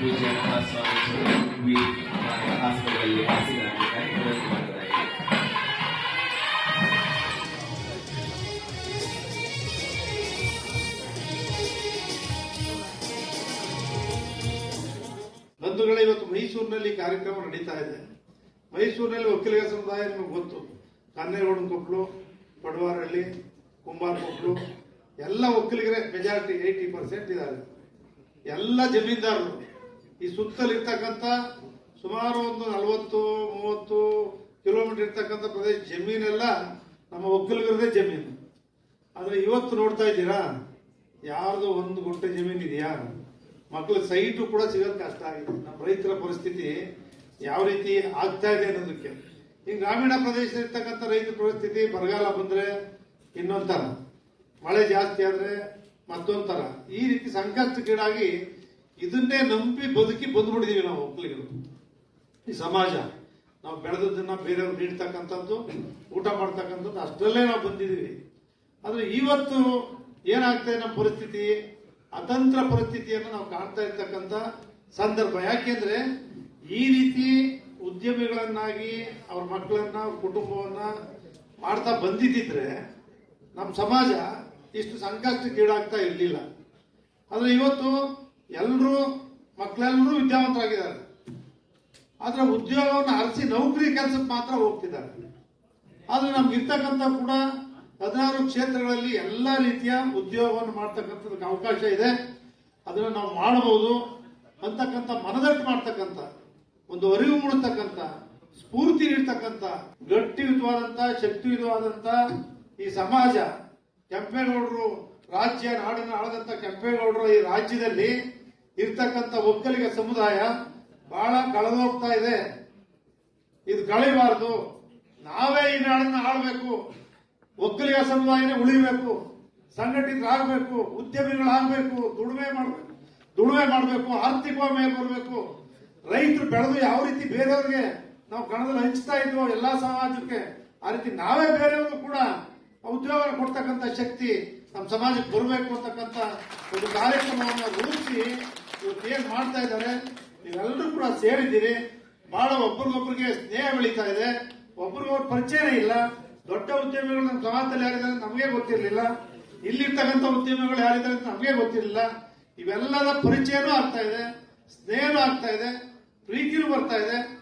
ಪೂಜ್ಯ ಸ್ವಾಮಿ ಇದ್ದೀನಿ. ಇವತ್ತು ಮೈಸೂರಿನಲ್ಲಿ ಕಾರ್ಯಕ್ರಮ ನಡೀತಾ ಇದೆ. ಮೈಸೂರಿನಲ್ಲಿ ಒಕ್ಕಲಿಗ ಸಮುದಾಯ ನಿಮಗೆ ಗೊತ್ತು. ಕನ್ನೇಗೌಡ ಕೊಪ್ಪಳು ಪಡವಾರಹಳ್ಳಿ ಕುಂಬಾರ ಕೊಪ್ಪಳು ಎಲ್ಲ ಒಕ್ಕಲಿಗರೇ ಮೆಜಾರಿಟಿ ಏಯ್ಟಿ ಪರ್ಸೆಂಟ್ ಇದ್ದಾರೆ. ಎಲ್ಲ ಜಮೀನ್ದಾರರು. ಈ ಸುತ್ತಲಿರ್ತಕ್ಕಂಥ ಸುಮಾರು ಒಂದು ನಲವತ್ತು, ಮೂವತ್ತು ಕಿಲೋಮೀಟರ್ ಇರ್ತಕ್ಕಂಥ ಪ್ರದೇಶ ಜಮೀನೆಲ್ಲ ನಮ್ಮ ಒಕ್ಕಲಿಗರದೇ ಜಮೀನು. ಆದರೆ ಇವತ್ತು ನೋಡ್ತಾ ಇದ್ದೀರಾ? ಯಾರ್ದು ಒಂದು ಗುಂಟೆ ಜಮೀನು ಇದೆಯಾ? ಮಕ್ಕಳ ಸೈಟು ಕೂಡ ಸಿಗೋದು ಕಷ್ಟ ಆಗಿದೆ. ನಮ್ಮ ರೈತರ ಪರಿಸ್ಥಿತಿ ಯಾವ ರೀತಿ ಆಗ್ತಾ ಇದೆ ಅನ್ನೋದಕ್ಕೆ. ಈ ಗ್ರಾಮೀಣ ಪ್ರದೇಶ ಇರ್ತಕ್ಕಂಥ ರೈತರ ಪರಿಸ್ಥಿತಿ ಬರಗಾಲ ಬಂದರೆ ಇನ್ನೊಂಥರ ಮಳೆ ಜಾಸ್ತಿ ಆದರೆ ಮತ್ತೊಂಥರ ಈ ರೀತಿ ಸಂಕಷ್ಟಕ್ಕೀಡಾಗಿ ಇದನ್ನೇ ನಂಬಿ ಬದುಕಿ ಬಂದ್ಬಿಟ್ಟಿದೀವಿ ನಾವು ಮಕ್ಕಳಿಗೆ ಈ ಸಮಾಜ, ನಾವು ಬೆಳೆದದ್ದನ್ನ ಬೇರೆಯವ್ರು ನೀಡ್ತಕ್ಕಂಥದ್ದು, ಊಟ ಮಾಡ್ತಕ್ಕಂಥದ್ದು, ಅಷ್ಟರಲ್ಲೇ ನಾವು ಬಂದಿದ್ದೀವಿ ಆದರೆ ಇವತ್ತು ಏನಾಗ್ತದೆ ನಮ್ಮ ಪರಿಸ್ಥಿತಿ? ಅತಂತ್ರ ಪರಿಸ್ಥಿತಿಯನ್ನು ನಾವು ಕಾಣ್ತಾ ಇರ್ತಕ್ಕಂಥ ಸಂದರ್ಭ. ಯಾಕೆಂದ್ರೆ ಈ ರೀತಿ ಉದ್ಯಮಿಗಳನ್ನಾಗಿ, ಅವ್ರ ಮಕ್ಕಳನ್ನ, ಅವ್ರ ಕುಟುಂಬವನ್ನ ಮಾಡ್ತಾ ಬಂದಿದ್ದಿದ್ರೆ ನಮ್ಮ ಸಮಾಜ ಇಷ್ಟು ಸಂಕಷ್ಟಕ್ಕೀಡಾಗ್ತಾ ಇರಲಿಲ್ಲ. ಆದರೆ ಇವತ್ತು ಎಲ್ಲರೂ ಮಕ್ಕಳೆಲ್ಲರೂ ವಿದ್ಯಾವಂತರಾಗಿದ್ದಾರೆ. ಆದ್ರೆ ಉದ್ಯೋಗವನ್ನು ಅರಸಿ ನೌಕರಿ ಕೆಲಸಕ್ಕೆ ಮಾತ್ರ ಹೋಗ್ತಿದ್ದಾರೆ. ಆದ್ರೆ ನಮ್ಗಿರ್ತಕ್ಕಂಥ ಕೂಡ ಹದಿನಾರು ಕ್ಷೇತ್ರಗಳಲ್ಲಿ ಎಲ್ಲ ರೀತಿಯ ಉದ್ಯೋಗವನ್ನು ಮಾಡ್ತಕ್ಕಂಥದಕ್ಕೆ ಅವಕಾಶ ಇದೆ. ಅದನ್ನ ನಾವು ಮಾಡಬಹುದು ಅಂತಕ್ಕಂಥ ಮನದಟ್ಟು ಮಾಡ್ತಕ್ಕಂಥ, ಒಂದು ಅರಿವು ಮೂಡತಕ್ಕಂಥ, ಸ್ಫೂರ್ತಿ ನೀಡ್ತಕ್ಕಂಥ ಗಟ್ಟಿಯುತವಾದಂಥ ಶಕ್ತಿಯುತವಾದಂಥ ಈ ಸಮಾಜ ಕೆಂಪೇಗೌಡರು, ರಾಜ್ಯ ನಾಡಿನ ಆಳದಂತ ಕೆಂಪೇಗೌಡರು ಈ ರಾಜ್ಯದಲ್ಲಿ ಇರ್ತಕ್ಕಂಥ ಒಕ್ಕಲಿಗ ಸಮುದಾಯ ಬಹಳ ಕಳೆದೋಗ್ತಾ ಇದೆ. ಇದು ಕಳಿಬಾರದು ನಾವೇ ಈ ನಾಡನ್ನ ಆಳ್ಬೇಕು. ಒಕ್ಕಲಿಗ ಸಮುದಾಯನೇ ಉಳಿಬೇಕು. ಸಂಘಟಿತರಾಗಬೇಕು. ಉದ್ಯಮಿಗಳಾಗಬೇಕು. ದುಡಿಮೆ ಮಾಡಬೇಕು. ದುಡಿಮೆ ಮಾಡಬೇಕು. ಆರ್ಥಿಕವಾಗಿ ಮೇಲೆ ಬರಬೇಕು. ರೈತರು ಬೆಳೆದು ಯಾವ ರೀತಿ ಬೇರೆಯವ್ರಿಗೆ ನಾವು ಕಣದಲ್ಲಿ ಹಂಚ್ತಾ ಇದ್ವೋ ಎಲ್ಲಾ ಸಮಾಜಕ್ಕೆ, ಆ ರೀತಿ ನಾವೇ ಬೇರೆಯವ್ರಿಗೂ ಕೂಡ ಉದ್ಯೋಗ ಕೊಡ್ತಕ್ಕಂಥ ಶಕ್ತಿ ನಮ್ಮ ಸಮಾಜಕ್ಕೆ ಬರಬೇಕು ಅಂತಕ್ಕಂಥ ಒಂದು ಕಾರ್ಯಕ್ರಮವನ್ನು ರೂಪಿಸಿ ಇವತ್ತು ಏನ್ ಮಾಡ್ತಾ ಇದ್ದಾರೆ? ನೀವೆಲ್ಲರೂ ಕೂಡ ಸೇರಿದ್ದೀರಿ. ಬಹಳ ಒಬ್ರಿಗೊಬ್ರಿಗೆ ಸ್ನೇಹ ಬೆಳೀತಾ ಇದೆ. ಒಬ್ರಿಗೊಬ್ರು ಪರಿಚಯನೇ ಇಲ್ಲ. ದೊಡ್ಡ ಉದ್ಯಮಿಗಳು ನಮ್ಮ ಸಮಾಜದಲ್ಲಿ ಯಾರಿದ್ದಾರೆ ನಮಗೆ ಗೊತ್ತಿರಲಿಲ್ಲ. ಇಲ್ಲಿರ್ತಕ್ಕಂಥ ಉದ್ಯಮಿಗಳು ಯಾರಿದ್ದಾರೆ ಅಂತ ನಮಗೆ ಗೊತ್ತಿರಲಿಲ್ಲ. ಇವೆಲ್ಲದ ಪರಿಚಯನೂ ಆಗ್ತಾ ಇದೆ. ಸ್ನೇಹನೂ ಆಗ್ತಾ ಇದೆ. ಪ್ರೀತಿನೂ ಬರ್ತಾ ಇದೆ.